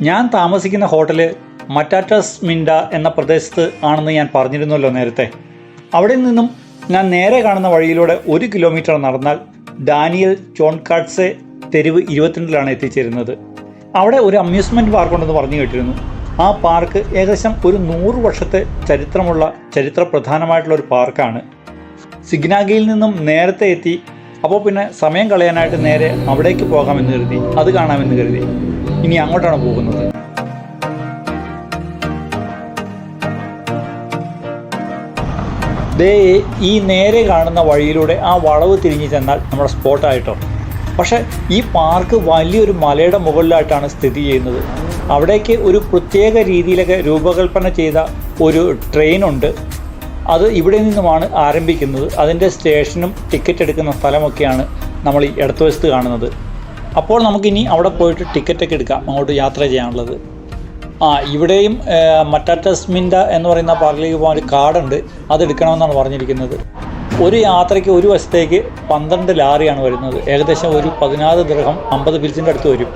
ഞാൻ താമസിക്കുന്ന ഹോട്ടൽ മറ്റാറ്റസ് മിൻഡ എന്ന പ്രദേശത്ത് ആണെന്ന് ഞാൻ പറഞ്ഞിരുന്നല്ലോ നേരത്തെ. അവിടെ നിന്നും ഞാൻ നേരെ കാണുന്ന വഴിയിലൂടെ ഒരു കിലോമീറ്റർ നടന്നാൽ ഡാനിയൽ ചോൺകാട്സെ തെരുവ് ഇരുപത്തിരണ്ടിലാണ് എത്തിച്ചേരുന്നത്. അവിടെ ഒരു അമ്യൂസ്മെന്റ് പാർക്കുണ്ടെന്ന് പറഞ്ഞു കേട്ടിരുന്നു. ആ പാർക്ക് ഏകദേശം ഒരു നൂറ് വർഷത്തെ ചരിത്രമുള്ള ചരിത്ര പ്രധാനമായിട്ടുള്ള ഒരു പാർക്കാണ്. സിഗ്നാഗിയിൽ നിന്നും നേരത്തെ എത്തി അപ്പോൾ പിന്നെ സമയം കളയാനായിട്ട് നേരെ അവിടേക്ക് പോകാമെന്ന് കരുതി. അത് കാണാമെന്ന് കരുതി. ഇനി അങ്ങോട്ടാണ് പോകുന്നത്. ദേ ഈ നേരെ കാണുന്ന വഴിയിലൂടെ ആ വളവ് തിരിഞ്ഞു ചെന്നാൽ നമ്മുടെ സ്പോട്ടായിട്ടോ പക്ഷെ ഈ പാർക്ക് വലിയൊരു മലയുടെ മുകളിലായിട്ടാണ് സ്ഥിതി ചെയ്യുന്നത്. അവിടേക്ക് ഒരു പ്രത്യേക രീതിയിലൊക്കെ രൂപകൽപ്പന ചെയ്ത ഒരു ട്രെയിനുണ്ട് അത് ഇവിടെ നിന്നുമാണ് ആരംഭിക്കുന്നത്. അതിന്റെ സ്റ്റേഷനും ടിക്കറ്റ് എടുക്കുന്ന സ്ഥലമൊക്കെയാണ് നമ്മൾ ഈ ഇടത്തുവശത്ത് കാണുന്നത്. അപ്പോൾ നമുക്കിനി അവിടെ പോയിട്ട് ടിക്കറ്റൊക്കെ എടുക്കാം. അങ്ങോട്ട് യാത്ര ചെയ്യാനുള്ളത്. ആ ഇവിടെയും മറ്റാറ്റസ്മിൻഡ എന്ന് പറയുന്ന പാർക്കിലേക്ക് പോകാൻ ഒരു കാർഡുണ്ട് അത് എടുക്കണമെന്നാണ് പറഞ്ഞിരിക്കുന്നത്. ഒരു യാത്രയ്ക്ക് ഒരു വശത്തേക്ക് പന്ത്രണ്ട് ലാറിയാണ് വരുന്നത്. ഏകദേശം ഒരു പതിനാറ് ദൃഹം അമ്പത് പിൽസിന്റെ അടുത്ത് വരും.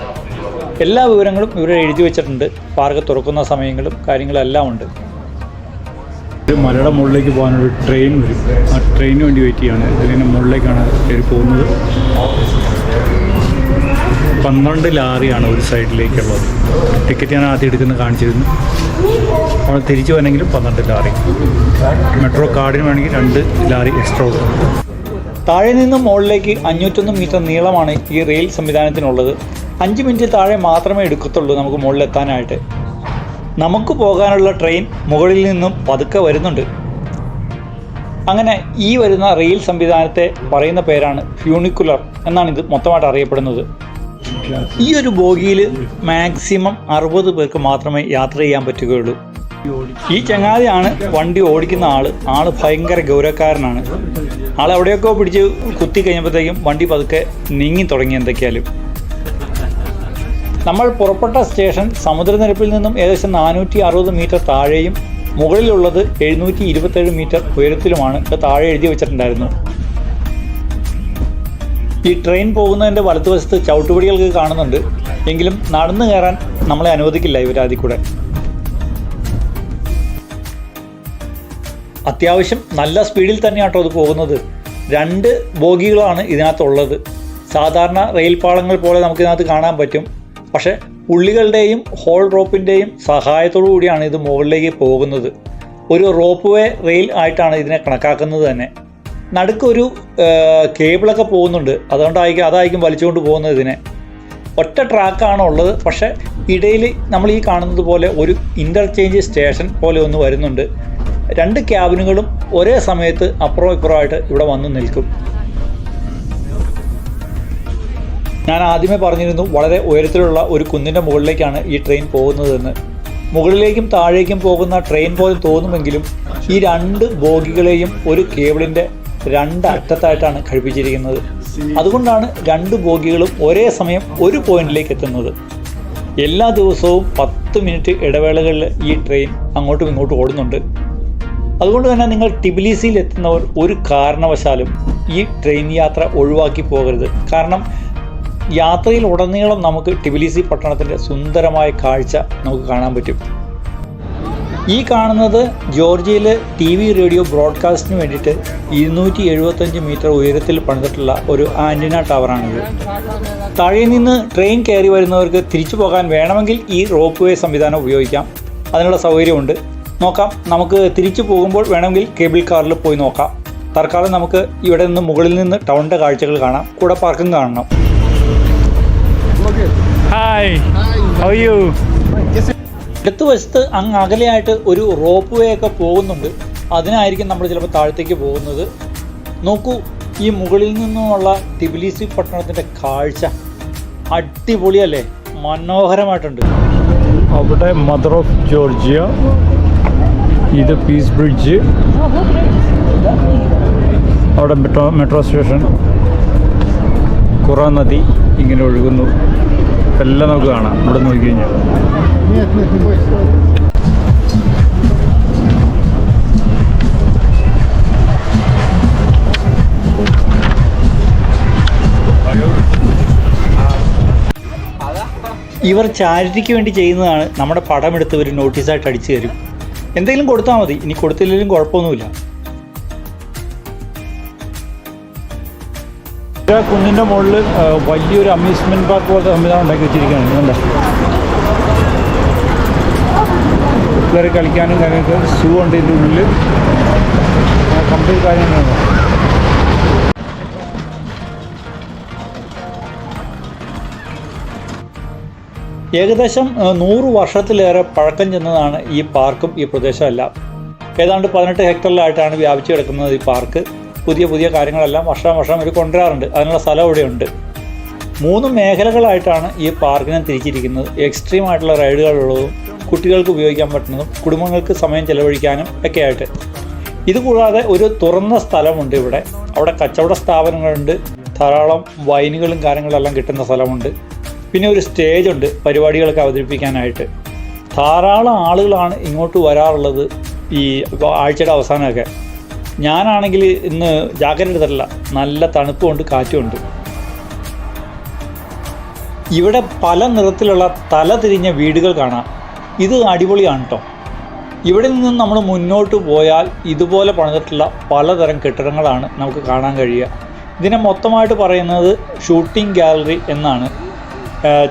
എല്ലാ വിവരങ്ങളും ഇവിടെ എഴുതി വെച്ചിട്ടുണ്ട്. പാർക്ക് തുറക്കുന്ന സമയങ്ങളും കാര്യങ്ങളും എല്ലാം ഉണ്ട്. ഒരു മലയുടെ മുകളിലേക്ക് പോകാനൊരു ട്രെയിൻ വരും. ആ ട്രെയിനിന് വേണ്ടി വെയിറ്റ് ചെയ്യാണ്. ഇതിന്റെ മുകളിലേക്കാണ് പോകുന്നത്. പന്ത്രണ്ട് ലാറിയാണ് ഒരു സൈഡിലേക്കുള്ളത്. ടിക്കറ്റ് ഞാൻ ആദ്യം എടുക്കുന്നത് കാണിച്ചിരുന്നു. അവിടെ തിരിച്ചു വേണമെങ്കിലും പന്ത്രണ്ട് ലാറി. മെട്രോ കാർഡിന് വേണമെങ്കിൽ രണ്ട് ലാറി എക്സ്ട്രാ കൊടുക്കും താഴെ നിന്നും മുകളിലേക്ക് അഞ്ഞൂറ്റൊന്ന് മീറ്റർ നീളമാണ് ഈ റെയിൽ സംവിധാനത്തിനുള്ളത്. അഞ്ച് മിനിറ്റ് താഴെ മാത്രമേ എടുക്കത്തുള്ളൂ നമുക്ക് മുകളിലെത്താനായിട്ട്. നമുക്ക് പോകാനുള്ള ട്രെയിൻ മുകളിൽ നിന്നും പതുക്കെ വരുന്നുണ്ട്. അങ്ങനെ ഈ വരുന്ന റെയിൽ സംവിധാനത്തെ പറയുന്ന പേരാണ് ഫ്യൂണിക്കുലർ എന്നാണ് ഇത് മൊത്തമായിട്ട് അറിയപ്പെടുന്നത്. ഈ ഒരു ബോഗിയിൽ മാക്സിമം അറുപത് പേർക്ക് മാത്രമേ യാത്ര ചെയ്യാൻ പറ്റുകയുള്ളൂ. ഈ ചങ്ങാതിയാണ് വണ്ടി ഓടിക്കുന്ന ആൾ. ആൾ ഭയങ്കര ഗൗരവക്കാരനാണ്. ആൾ എവിടെയൊക്കെ പിടിച്ച് കുത്തി കഴിഞ്ഞപ്പോഴത്തേക്കും വണ്ടി പതുക്കെ നീങ്ങി തുടങ്ങി എന്തൊക്കെയാലും. നമ്മൾ പുറപ്പെട്ട സ്റ്റേഷൻ സമുദ്രനിരപ്പിൽ നിന്നും ഏകദേശം നാനൂറ്റി അറുപത് മീറ്റർ താഴെയും മുകളിലുള്ളത് എഴുന്നൂറ്റി ഇരുപത്തേഴ് മീറ്റർ ഉയരത്തിലുമാണ്. താഴെ എഴുതി വെച്ചിട്ടുണ്ടായിരുന്നു. ഈ ട്രെയിൻ പോകുന്നതിന്റെ വലത്തുവശത്ത് ചവിട്ടുപടികൾക്ക് കാണുന്നുണ്ട്. എങ്കിലും നടന്നു കയറാൻ നമ്മളെ അനുവദിക്കില്ല ഇവരാതി കൂടെ. അത്യാവശ്യം നല്ല സ്പീഡിൽ തന്നെയാണ് തന്നെയാട്ടോ അത് പോകുന്നത്. രണ്ട് ബോഗികളാണ് ഇതിനകത്തുള്ളത്. സാധാരണ റെയിൽ പാളങ്ങൾ പോലെ നമുക്കിതിനകത്ത് കാണാൻ പറ്റും. പക്ഷെ ഉള്ളികളുടെയും ഹോൾ റോപ്പിന്റെയും സഹായത്തോടു കൂടിയാണ് ഇത് മുകളിലേക്ക് പോകുന്നത്. ഒരു റോപ്പ് വേ റെയിൽ ആയിട്ടാണ് ഇതിനെ കണക്കാക്കുന്നത് തന്നെ. നടുക്കൊരു കേബിളൊക്കെ പോകുന്നുണ്ട്. അതുകൊണ്ടായിരിക്കും അതായിരിക്കും വലിച്ചുകൊണ്ട് പോകുന്നത് ഇതിനെ. ഒറ്റ ട്രാക്കാണ് ഉള്ളത്. പക്ഷേ ഇടയിൽ നമ്മൾ ഈ കാണുന്നത് പോലെ ഒരു ഇന്റർചേഞ്ച് സ്റ്റേഷൻ പോലെ ഒന്ന് വരുന്നുണ്ട്. രണ്ട് ക്യാബിനുകളും ഒരേ സമയത്ത് അപ്പുറം ഇപ്പുറമായിട്ട് ഇവിടെ വന്ന് നിൽക്കും. ഞാൻ ആദ്യമേ പറഞ്ഞിരുന്നു വളരെ ഉയരത്തിലുള്ള ഒരു കുന്നിന്റെ മുകളിലേക്കാണ് ഈ ട്രെയിൻ പോകുന്നതെന്ന്. മുകളിലേക്കും താഴേക്കും പോകുന്ന ട്രെയിൻ പോലെ തോന്നുമെങ്കിലും ഈ രണ്ട് ബോഗികളെയും ഒരു കേബിളിന്റെ രണ്ട് അറ്റത്തായിട്ടാണ് ഘടിപ്പിച്ചിരിക്കുന്നത്. അതുകൊണ്ടാണ് രണ്ട് ബോഗികളും ഒരേ സമയം ഒരു പോയിന്റിലേക്ക് എത്തുന്നത്. എല്ലാ ദിവസവും പത്ത് മിനിറ്റ് ഇടവേളകളിൽ ഈ ട്രെയിൻ അങ്ങോട്ടും ഇങ്ങോട്ടും ഓടുന്നുണ്ട്. അതുകൊണ്ട് തന്നെ നിങ്ങൾ ടിബിലിസിയിൽ എത്തുന്നവർ ഒരു കാരണവശാലും ഈ ട്രെയിൻ യാത്ര ഒഴിവാക്കി പോകരുത്. കാരണം യാത്രയിൽ ഉടനീളം നമുക്ക് ടിബിലിസി പട്ടണത്തിന്റെ സുന്ദരമായ കാഴ്ച നമുക്ക് കാണാൻ പറ്റും. ഈ കാണുന്നത് ജോർജിയയിൽ ടി വി റേഡിയോ ബ്രോഡ്കാസ്റ്റിന് വേണ്ടിയിട്ട് ഇരുന്നൂറ്റി എഴുപത്തഞ്ച് മീറ്റർ ഉയരത്തിൽ പണിതിട്ടുള്ള ഒരു ആന്റിന ടവറാണിത്. താഴെ നിന്ന് ട്രെയിൻ കയറി വരുന്നവർക്ക് തിരിച്ചു പോകാൻ വേണമെങ്കിൽ ഈ റോപ്പ് വേ സംവിധാനം ഉപയോഗിക്കാം. അതിനുള്ള സൗകര്യമുണ്ട്. നോക്കാം നമുക്ക് തിരിച്ചു പോകുമ്പോൾ വേണമെങ്കിൽ കേബിൾ കാറിൽ പോയി നോക്കാം. തൽക്കാലം നമുക്ക് ഇവിടെ നിന്ന് മുകളിൽ നിന്ന് ടൗണിന്റെ കാഴ്ചകൾ കാണാം. കൂടെ പാർക്കും കാണണം. ഹായ് യു ഇടത്ത് വശത്ത് അങ്ങ് അകലെയായിട്ട് ഒരു റോപ്പ് വേ ഒക്കെ പോകുന്നുണ്ട്. അതിനായിരിക്കും നമ്മൾ ചിലപ്പോൾ താഴത്തേക്ക് പോകുന്നത്. നോക്കൂ ഈ മുകളിൽ നിന്നുമുള്ള ടിബിലിസി പട്ടണത്തിന്റെ കാഴ്ച അടിപൊളിയല്ലേ? മനോഹരമായിട്ടുണ്ട്. അവിടെ മദർ ഓഫ് ജോർജിയ ഇത് പീസ് ബ്രിഡ്ജ് അവിടെ മെട്രോ മെട്രോ സ്റ്റേഷൻ കുറ നദി ഇങ്ങനെ ഒഴുകുന്നു. എല്ലാം നമുക്ക് കാണാം. ഇവിടെ നോക്കിക്കഴിഞ്ഞാൽ ഇവർ ചാരിറ്റിക്ക് വേണ്ടി ചെയ്യുന്നതാണ്. നമ്മുടെ പടമെടുത്ത് ഒരു നോട്ടീസായിട്ട് അടിച്ചു തരും. എന്തെങ്കിലും കൊടുത്താൽ മതി. ഇനി കൊടുത്തില്ലെങ്കിലും കുഴപ്പമൊന്നുമില്ല. ആ കുന്നിന്റെ മുകളിൽ വലിയൊരു അമ്യൂസ്മെന്റ് പാർക്ക് പോലത്തെ സംവിധാനം ഉണ്ടാക്കി വെച്ചിരിക്കുകയാണ്. എന്താ പിള്ളേർ കളിക്കാനും കാര്യങ്ങൾക്ക് സൂ ഉണ്ട് ഇതിന്റെ ഉള്ളിൽ കംപ്ലീറ്റ് കാര്യങ്ങളാണ്. ഏകദേശം നൂറ് വർഷത്തിലേറെ പഴക്കം ചെന്നതാണ് ഈ പാർക്കും ഈ പ്രദേശമെല്ലാം ഏതാണ്ട് പതിനെട്ട് ഹെക്ടറിലായിട്ടാണ് വ്യാപിച്ചു കിടക്കുന്നത് ഈ പാർക്ക് പുതിയ പുതിയ കാര്യങ്ങളെല്ലാം വർഷം വർഷം ഇവർ കൊണ്ടുവരാറുണ്ട്. അതിനുള്ള സ്ഥലം ഇവിടെയുണ്ട്. മൂന്ന് മേഖലകളായിട്ടാണ് ഈ പാർക്കിനെ തിരിച്ചിരിക്കുന്നത്. എക്സ്ട്രീം ആയിട്ടുള്ള റൈഡുകളുള്ളതും കുട്ടികൾക്ക് ഉപയോഗിക്കാൻ പറ്റുന്നതും കുടുംബങ്ങൾക്ക് സമയം ചെലവഴിക്കാനും ഒക്കെ ആയിട്ട് ഇതുകൂടാതെ ഒരു തുറന്ന സ്ഥലമുണ്ട് ഇവിടെ. അവിടെ കച്ചവട സ്ഥാപനങ്ങളുണ്ട്. ധാരാളം വൈനുകളും കാര്യങ്ങളെല്ലാം കിട്ടുന്ന സ്ഥലമുണ്ട്. പിന്നെ ഒരു സ്റ്റേജ് ഉണ്ട് പരിപാടികളൊക്കെ അവതരിപ്പിക്കാനായിട്ട്. ധാരാളം ആളുകളാണ് ഇങ്ങോട്ട് വരാറുള്ളത് ഈ ആഴ്ചയുടെ അവസാനമൊക്കെ. ഞാനാണെങ്കിൽ ഇന്ന് ജാക്കറ്റ് നല്ല തണുപ്പുമുണ്ട് കാറ്റുമുണ്ട്. ഇവിടെ പല നിറത്തിലുള്ള തല തിരിഞ്ഞ വീടുകൾ കാണാം. ഇത് അടിപൊളിയാണ് കേട്ടോ ഇവിടെ നിന്നും നമ്മൾ മുന്നോട്ട് പോയാൽ ഇതുപോലെ പണിതിട്ടുള്ള പലതരം കെട്ടിടങ്ങളാണ് നമുക്ക് കാണാൻ കഴിയുക. ഇതിനെ മൊത്തമായിട്ട് പറയുന്നത് ഷൂട്ടിംഗ് ഗാലറി എന്നാണ്.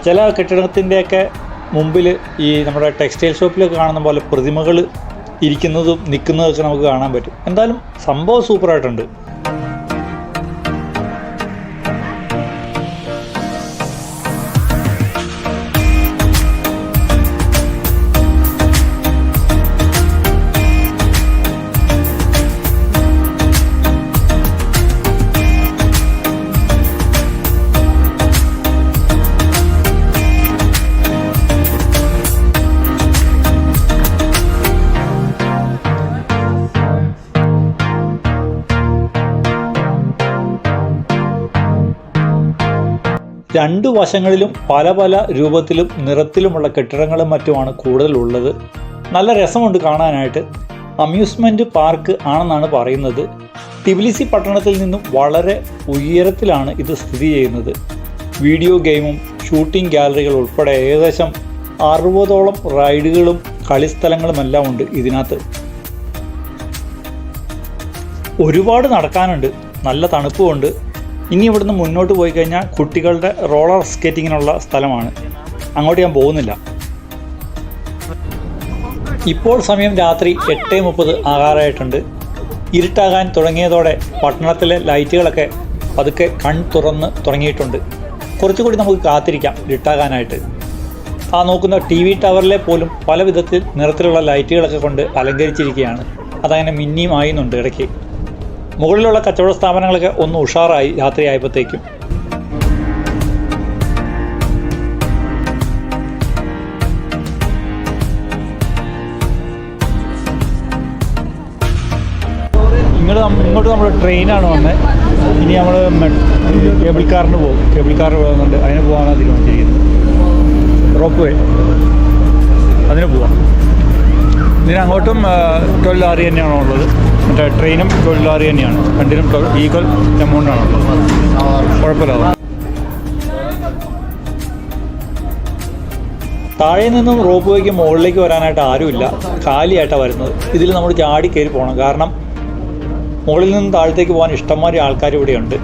ചില കെട്ടിടത്തിന്റെയൊക്കെ മുമ്പിൽ ഈ നമ്മുടെ ടെക്സ്റ്റൈൽ ഷോപ്പിലൊക്കെ കാണുന്ന പോലെ പ്രതിമകൾ ഇരിക്കുന്നതും നിൽക്കുന്നതൊക്കെ നമുക്ക് കാണാൻ പറ്റും. എന്തായാലും സംഭവം സൂപ്പറായിട്ടുണ്ട്. രണ്ടു വശങ്ങളിലും പല പല രൂപത്തിലും നിറത്തിലുമുള്ള കെട്ടിടങ്ങളും മറ്റുമാണ് കൂടുതലുള്ളത്. നല്ല രസമുണ്ട് കാണാനായിട്ട്. അമ്യൂസ്മെന്റ് പാർക്ക് ആണെന്നാണ് പറയുന്നത്. ടിബിലിസി പട്ടണത്തിൽ നിന്നും വളരെ ഉയരത്തിലാണ് ഇത് സ്ഥിതി ചെയ്യുന്നത്. വീഡിയോ ഗെയിമും ഷൂട്ടിംഗ് ഗാലറികൾ ഉൾപ്പെടെ ഏകദേശം അറുപതോളം റൈഡുകളും കളിസ്ഥലങ്ങളും എല്ലാം ഉണ്ട് ഇതിനകത്ത്. ഒരുപാട് നടക്കാനുണ്ട്. നല്ല തണുപ്പുമുണ്ട്. ഇനി ഇവിടുന്ന് മുന്നോട്ട് പോയി കഴിഞ്ഞാൽ കുട്ടികളുടെ റോളർ സ്കേറ്റിങ്ങിനുള്ള സ്ഥലമാണ്. അങ്ങോട്ട് ഞാൻ പോകുന്നില്ല. ഇപ്പോൾ സമയം രാത്രി എട്ട് മുപ്പത് ആകാറായിട്ടുണ്ട്. ഇരുട്ടാകാൻ തുടങ്ങിയതോടെ പട്ടണത്തിലെ ലൈറ്റുകളൊക്കെ പതുക്കെ കൺ തുറന്ന് തുടങ്ങിയിട്ടുണ്ട്. കുറച്ചുകൂടി നമുക്ക് കാത്തിരിക്കാം ഇരുട്ടാകാനായിട്ട്. ആ നോക്കുന്ന ടി വി ടവറിലെ പോലും പല വിധത്തിൽ നിറത്തിലുള്ള ലൈറ്റുകളൊക്കെ കൊണ്ട് അലങ്കരിച്ചിരിക്കുകയാണ്. അതങ്ങനെ മിന്നിയും ആയുന്നുണ്ട് ഇടയ്ക്ക്. മുകളിലുള്ള കച്ചവട സ്ഥാപനങ്ങളൊക്കെ ഒന്ന് ഉഷാറായി രാത്രിയായപ്പോഴത്തേക്കും. ഇങ്ങോട്ട് ഇങ്ങോട്ട് ട്രെയിനാണ് വന്നത് ഇനി നമ്മൾ കേബിൾ കാറിന് പോകും. കേബിൾ കാർ പോകുന്നുണ്ട്. അതിന് പോകാനാണ് തീരുമാനിച്ചിരിക്കുന്നത്. Rope way. അതിന് പോവാം. ഇതിന് അങ്ങോട്ടും ട്വൽവ് ലാറി തന്നെയാണോ ഉള്ളത്? മറ്റേ ട്രെയിനും ട്വൽവ് ലാറി തന്നെയാണ്. രണ്ടിനും ഈക്വൽ എമൗണ്ട് ആണുള്ളത് കുഴപ്പമില്ല താഴെ നിന്നും റോപ്പ് വേക്ക് മുകളിലേക്ക് വരാനായിട്ട് ആരുമില്ല. കാലിയായിട്ടാണ് വരുന്നത്. ഇതിൽ നമ്മൾ ചാടി കയറി പോകണം. കാരണം മുകളിൽ നിന്നും താഴത്തേക്ക് പോകാൻ ഇഷ്ടംമാതിരി ആൾക്കാർ ഇവിടെയുണ്ട്.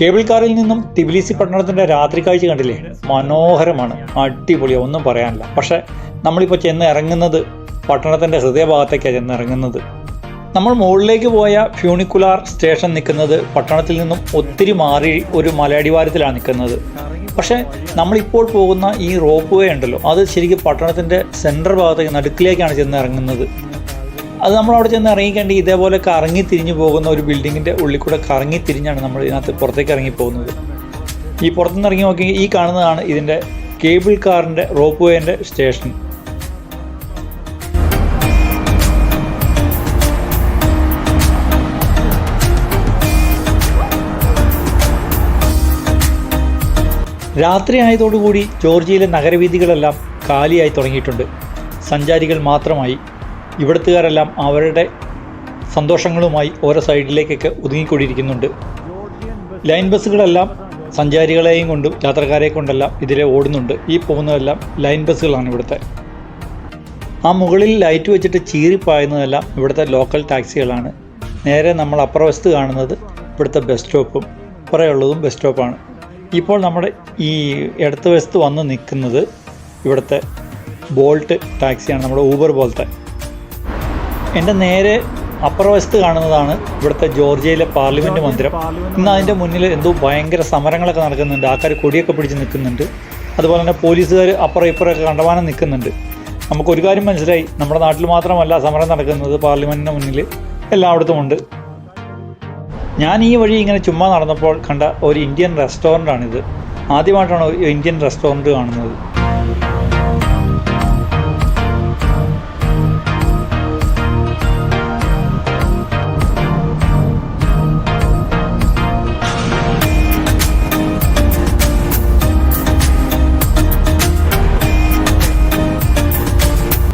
കേബിൾ കാറിൽ നിന്നും തിബിലിസി പട്ടണത്തിന്റെ രാത്രി കാഴ്ച കണ്ടില്ലേ? മനോഹരമാണ്. അടിപൊളിയാണ് ഒന്നും പറയാനില്ല. പക്ഷേ നമ്മളിപ്പോൾ ചെന്ന് ഇറങ്ങുന്നത് പട്ടണത്തിന്റെ ഹൃദയഭാഗത്തേക്കാണ് ചെന്നിറങ്ങുന്നത്. നമ്മൾ മുകളിലേക്ക് പോയ ഫ്യൂണിക്കുലാർ സ്റ്റേഷൻ നിൽക്കുന്നത് പട്ടണത്തിൽ നിന്നും ഒത്തിരി മാറി ഒരു മലയടിവാരത്തിലാണ് നിൽക്കുന്നത്. പക്ഷേ നമ്മളിപ്പോൾ പോകുന്ന ഈ റോപ്പ് വേ ഉണ്ടല്ലോ അത് ശരിക്കും പട്ടണത്തിന്റെ സെൻട്രൽ ഭാഗത്തേക്ക് നടുക്കിലേക്കാണ് ചെന്ന് ഇറങ്ങുന്നത് അത് നമ്മൾ അവിടെ ചെന്ന് ഇറങ്ങിക്കേണ്ടി ഇതേപോലെ കറങ്ങി തിരിഞ്ഞു പോകുന്ന ഒരു ബിൽഡിങ്ങിന്റെ ഉള്ളിൽ കൂടെ കറങ്ങി തിരിഞ്ഞാണ് നമ്മൾ ഇതിനകത്ത് പുറത്തേക്ക് ഇറങ്ങി പോകുന്നത്. ഈ പുറത്തുനിന്ന് ഇറങ്ങി നോക്കി ഈ കാണുന്നതാണ് ഇതിന്റെ കേബിൾ കാറിന്റെ റോപ്പ് വേന്റെ സ്റ്റേഷൻ. രാത്രി ആയതോടുകൂടി ജോർജിയയിലെ നഗരവീഥികളെല്ലാം കാലിയായി തുടങ്ങിയിട്ടുണ്ട്. സഞ്ചാരികൾ മാത്രമായി. ഇവിടുത്തുകാരെല്ലാം അവരുടെ സന്തോഷങ്ങളുമായി ഓരോ സൈഡിലേക്കൊക്കെ ഒതുങ്ങിക്കൊണ്ടിരിക്കുന്നുണ്ട്. ലൈൻ ബസ്സുകളെല്ലാം സഞ്ചാരികളെയും കൊണ്ടും യാത്രക്കാരെ കൊണ്ടെല്ലാം ഇതിലെ ഓടുന്നുണ്ട്. ഈ പോകുന്നതെല്ലാം ലൈൻ ബസ്സുകളാണ് ഇവിടുത്തെ. ആ മുകളിൽ ലൈറ്റ് വെച്ചിട്ട് ചീറിപ്പായുന്നതെല്ലാം ഇവിടുത്തെ ലോക്കൽ ടാക്സികളാണ്. നേരെ നമ്മൾ അപ്പുറവശത്ത് കാണുന്നത് ഇവിടുത്തെ ബസ് സ്റ്റോപ്പും കുറേയുള്ളതും ബസ് സ്റ്റോപ്പാണ്. ഇപ്പോൾ നമ്മുടെ ഈ ഇടത്ത് വശത്ത് വന്ന് നിൽക്കുന്നത് ഇവിടുത്തെ ബോൾട്ട് ടാക്സിയാണ് നമ്മുടെ ഊബർ പോലത്തെ എന്റെ നേരെ അപ്പുറവശത്ത് കാണുന്നതാണ് ഇവിടുത്തെ ജോർജിയയിലെ പാർലമെന്റ് മന്ദിരം. ഇന്ന് അതിന്റെ മുന്നിൽ എന്തോ ഭയങ്കര സമരങ്ങളൊക്കെ നടക്കുന്നുണ്ട്. ആൾക്കാർ കൊടിയൊക്കെ പിടിച്ച് നിൽക്കുന്നുണ്ട്. അതുപോലെ തന്നെ പോലീസുകാർ അപ്പുറം ഇപ്പുറമൊക്കെ കണ്ടമാനം നിൽക്കുന്നുണ്ട്. നമുക്കൊരു കാര്യം മനസ്സിലായി. നമ്മുടെ നാട്ടിൽ മാത്രമല്ല സമരം നടക്കുന്നത് പാർലമെന്റിന് മുന്നിൽ എല്ലായിടത്തും ഉണ്ട്. ഞാൻ ഈ വഴി ഇങ്ങനെ ചുമ്മാ നടന്നപ്പോൾ കണ്ട ഒരു ഇന്ത്യൻ റെസ്റ്റോറന്റാണിത് ആദ്യമായിട്ടാണ് ഒരു ഇന്ത്യൻ റെസ്റ്റോറന്റ് കാണുന്നത്.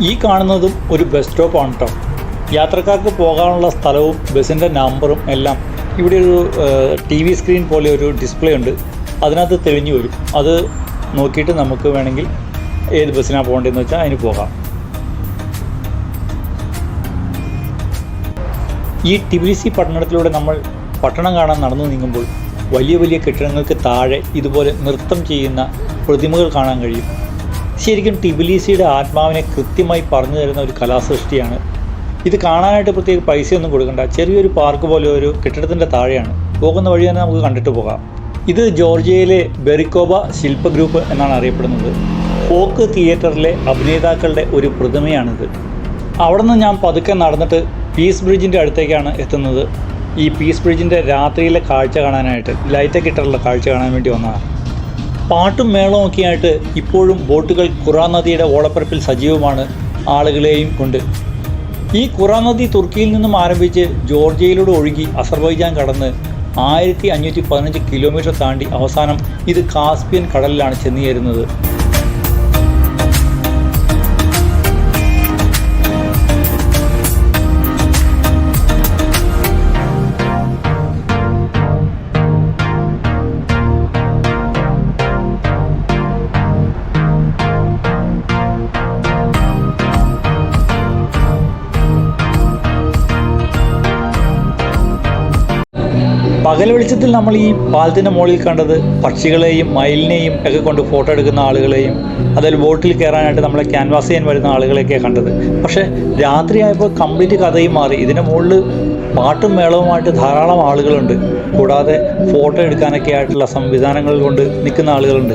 ഈ കാണുന്നതും ഒരു ബസ് സ്റ്റോപ്പാണ് കേട്ടോ യാത്രക്കാർക്ക് പോകാനുള്ള സ്ഥലവും ബസ്സിന്റെ നമ്പറും എല്ലാം ഇവിടെ ഒരു ടി വി സ്ക്രീൻ പോലെ ഒരു ഡിസ്പ്ലേ ഉണ്ട്. അതിനകത്ത് തെളിഞ്ഞു വരും. അത് നോക്കിയിട്ട് നമുക്ക് വേണമെങ്കിൽ ഏത് ബസ്സിനാണ് പോകേണ്ടതെന്ന് വെച്ചാൽ അതിന് പോകാം. ഈ ടിബിലിസി പട്ടണത്തിലൂടെ നമ്മൾ പട്ടണം കാണാൻ നടന്നു നീങ്ങുമ്പോൾ വലിയ വലിയ കെട്ടിടങ്ങൾക്ക് താഴെ ഇതുപോലെ നൃത്തം ചെയ്യുന്ന പ്രതിമകൾ കാണാൻ കഴിയും. ശരിക്കും ടിബിലിസിയുടെ ആത്മാവിനെ കൃത്യമായി പറഞ്ഞു തരുന്ന ഒരു കലാസൃഷ്ടിയാണ് ഇത് കാണാനായിട്ട് പ്രത്യേക പൈസയൊന്നും കൊടുക്കണ്ട. ചെറിയൊരു പാർക്ക് പോലെ ഒരു കെട്ടിടത്തിന്റെ താഴെയാണ്. പോകുന്ന വഴി തന്നെ നമുക്ക് കണ്ടിട്ട് പോകാം. ഇത് ജോർജിയയിലെ ബെറിക്കോബ ശില്പ ഗ്രൂപ്പ് എന്നാണ് അറിയപ്പെടുന്നത്. ഫോക്ക് തിയേറ്ററിലെ അഭിനേതാക്കളുടെ ഒരു പ്രതിമയാണിത്. അവിടെ നിന്ന് ഞാൻ പതുക്കെ നടന്നിട്ട് പീസ് ബ്രിഡ്ജിന്റെ അടുത്തേക്കാണ് എത്തുന്നത്. ഈ പീസ് ബ്രിഡ്ജിന്റെ രാത്രിയിലെ കാഴ്ച കാണാനായിട്ട് ലൈറ്റൊക്കെ ഇട്ടുള്ള കാഴ്ച കാണാൻ വേണ്ടി വന്നതാണ്. പാട്ടും മേളവും ഒക്കെ ആയിട്ട് ഇപ്പോഴും ബോട്ടുകൾ ഖുറാ നദിയുടെ ഓളപ്പരപ്പിൽ സജീവമാണ് ആളുകളെയും കൊണ്ട്. ഈ ഖുറാ നദി തുർക്കിയിൽ നിന്നും ആരംഭിച്ച് ജോർജിയയിലൂടെ ഒഴുകി അസർബൈജാൻ കടന്ന് ആയിരത്തി അഞ്ഞൂറ്റി പതിനഞ്ച് കിലോമീറ്റർ താണ്ടി അവസാനം ഇത് കാസ്പിയൻ കടലിലാണ് ചെന്നുചേരുന്നത് പകൽ വെളിച്ചത്തിൽ നമ്മൾ ഈ പാലത്തിന്റെ മുകളിൽ കണ്ടത് പക്ഷികളെയും മയിലിനെയും ഒക്കെ കൊണ്ട് ഫോട്ടോ എടുക്കുന്ന ആളുകളെയും അതായത് ബോട്ടിൽ കയറാനായിട്ട് നമ്മളെ ക്യാൻവാസ് ചെയ്യാൻ വരുന്ന ആളുകളെയൊക്കെ കണ്ടത്. പക്ഷേ രാത്രിയായപ്പോൾ കംപ്ലീറ്റ് കഥയും മാറി. ഇതിന്റെ മുകളിൽ പാട്ടും മേളവുമായിട്ട് ധാരാളം ആളുകളുണ്ട്. കൂടാതെ ഫോട്ടോ എടുക്കാനൊക്കെ ആയിട്ടുള്ള സംവിധാനങ്ങൾ കൊണ്ട് നിൽക്കുന്ന ആളുകളുണ്ട്.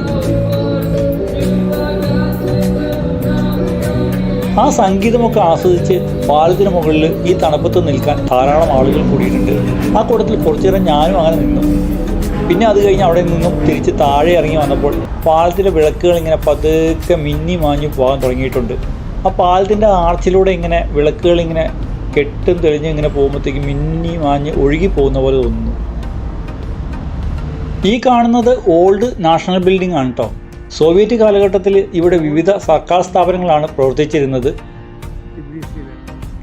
ആ സംഗീതമൊക്കെ ആസ്വദിച്ച് പാലത്തിന് മുകളിൽ ഈ തണുപ്പത്ത് നിൽക്കാൻ ധാരാളം ആളുകൾ കൂടിയിട്ടുണ്ട്. ആ കൂട്ടത്തിൽ കുറച്ചു നേരം ഞാനും അങ്ങനെ നിന്നു. പിന്നെ അത് കഴിഞ്ഞ് അവിടെ നിന്നും തിരിച്ച് താഴെ ഇറങ്ങി വന്നപ്പോൾ പാലത്തിലെ വിളക്കുകൾ ഇങ്ങനെ പതുക്കെ മിന്നി മാഞ്ഞു പോകാൻ തുടങ്ങിയിട്ടുണ്ട്. ആ പാലത്തിന്റെ ആർച്ചിലൂടെ ഇങ്ങനെ വിളക്കുകൾ ഇങ്ങനെ കെട്ടും തെളിഞ്ഞ് ഇങ്ങനെ പോകുമ്പോഴത്തേക്ക് മിന്നി മാഞ്ഞ് ഒഴുകി പോകുന്ന പോലെ തോന്നുന്നു. ഈ കാണുന്നത് ഓൾഡ് നാഷണൽ ബിൽഡിംഗ് ആണ് കേട്ടോ സോവിയറ്റ് കാലഘട്ടത്തിൽ ഇവിടെ വിവിധ സർക്കാർ സ്ഥാപനങ്ങളാണ് പ്രവർത്തിച്ചിരുന്നത്.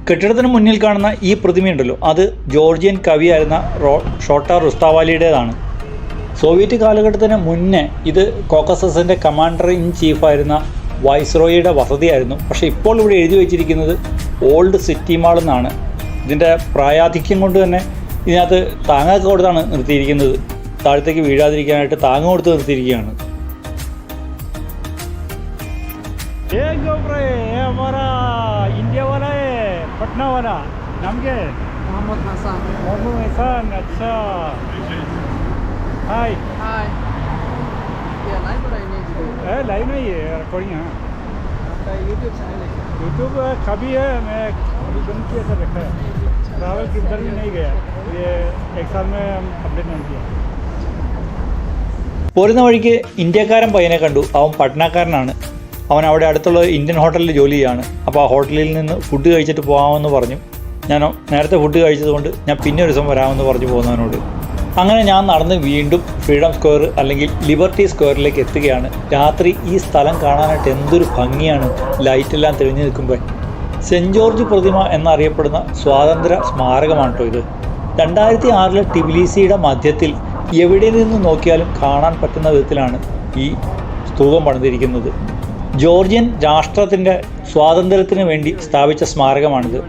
കെട്ടിടത്തിന് മുന്നിൽ കാണുന്ന ഈ പ്രതിമയുണ്ടല്ലോ അത് ജോർജിയൻ കവിയായിരുന്ന റോ ഷോട്ട റുസ്താവാലിയുടേതാണ്. സോവിയറ്റ് കാലഘട്ടത്തിന് മുന്നേ ഇത് കോക്കസസിന്റെ കമാൻഡർ ഇൻ ചീഫായിരുന്ന വൈസ്രോയിയുടെ വസതിയായിരുന്നു. പക്ഷേ ഇപ്പോൾ ഇവിടെ എഴുതി വച്ചിരിക്കുന്നത് ഓൾഡ് സിറ്റി മാൾ എന്നാണ്. ഇതിന്റെ പ്രായാധിക്യം കൊണ്ട് തന്നെ ഇതിനകത്ത് താങ്ങൊക്കെ കൊടുത്താണ് നിർത്തിയിരിക്കുന്നത്. താഴത്തേക്ക് വീഴാതിരിക്കാനായിട്ട് താങ്ങ് കൊടുത്ത് നിർത്തിയിരിക്കുകയാണ്. हमारा इंडिया वाला है पटना वाला नाम क्या है मोहम्मद हसन मोहम्मद एहसान अच्छा हाय हाय ये लाइव पर आईने की ए लाइव नहीं है रिकॉर्डिंग है आपका यूट्यूब चैनल है यूट्यूब कभी है मैं अभी बंद किया था रखा है ट्रैवल किधर भी नहीं गया ये एक साल में हम अपडेट नहीं किया പോരുന്ന വഴിക്ക് ഇന്ത്യക്കാരൻ പയ്യനെ കണ്ടു അവൻ പട്നാക്കാരനാണ് അവൻ അവിടെ അടുത്തുള്ള ഇന്ത്യൻ ഹോട്ടലിൽ ജോലി ചെയ്യാണ്. അപ്പോൾ ആ ഹോട്ടലിൽ നിന്ന് ഫുഡ് കഴിച്ചിട്ട് പോകാമെന്ന് പറഞ്ഞു. ഞാൻ നേരത്തെ ഫുഡ് കഴിച്ചതുകൊണ്ട് ഞാൻ പിന്നെ ഒരു ദിവസം വരാമെന്ന് പറഞ്ഞു പോകുന്നവനോട്. അങ്ങനെ ഞാൻ നടന്ന് വീണ്ടും ഫ്രീഡം സ്ക്വയർ അല്ലെങ്കിൽ ലിബർട്ടി സ്ക്വയറിലേക്ക് എത്തുകയാണ്. രാത്രി ഈ സ്ഥലം കാണാനായിട്ട് എന്തൊരു ഭംഗിയാണ്. ലൈറ്റെല്ലാം തെളിഞ്ഞു നിൽക്കുമ്പോൾ സെന്റ് ജോർജ് പ്രതിമ എന്നറിയപ്പെടുന്ന സ്വാതന്ത്ര്യ സ്മാരകമാണ് കേട്ടോ ഇത്. രണ്ടായിരത്തി ആറിലെ ടിബിലിസിയുടെ മധ്യത്തിൽ എവിടെ നിന്ന് നോക്കിയാലും കാണാൻ പറ്റുന്ന വിധത്തിലാണ് ഈ സ്തൂപം പണിതിരിക്കുന്നത്. ജോർജിയൻ രാഷ്ട്രത്തിന്റെ സ്വാതന്ത്ര്യത്തിന് വേണ്ടി സ്ഥാപിച്ച സ്മാരകമാണിത്.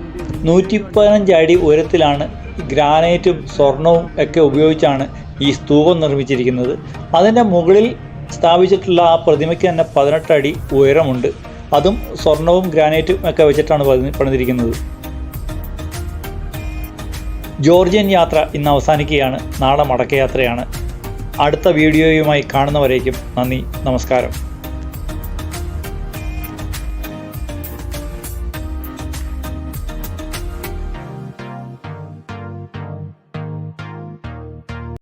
നൂറ്റി പതിനഞ്ച് അടി ഉയരത്തിലാണ് ഗ്രാനൈറ്റും സ്വർണവും ഒക്കെ ഉപയോഗിച്ചാണ് ഈ സ്തൂപം നിർമ്മിച്ചിരിക്കുന്നത്. അതിന്റെ മുകളിൽ സ്ഥാപിച്ചിട്ടുള്ള ആ പ്രതിമയ്ക്ക് തന്നെ പതിനെട്ട് അടി ഉയരമുണ്ട്. അതും സ്വർണവും ഗ്രാനൈറ്റും ഒക്കെ വെച്ചിട്ടാണ് പണി- പണിതിരിക്കുന്നത്. ജോർജിയൻ യാത്ര ഇന്ന് അവസാനിക്കുകയാണ്. നാളെ മടക്കയാത്രയാണ്. അടുത്ത വീഡിയോയുമായി കാണുന്നവരേക്കും നന്ദി നമസ്കാരം.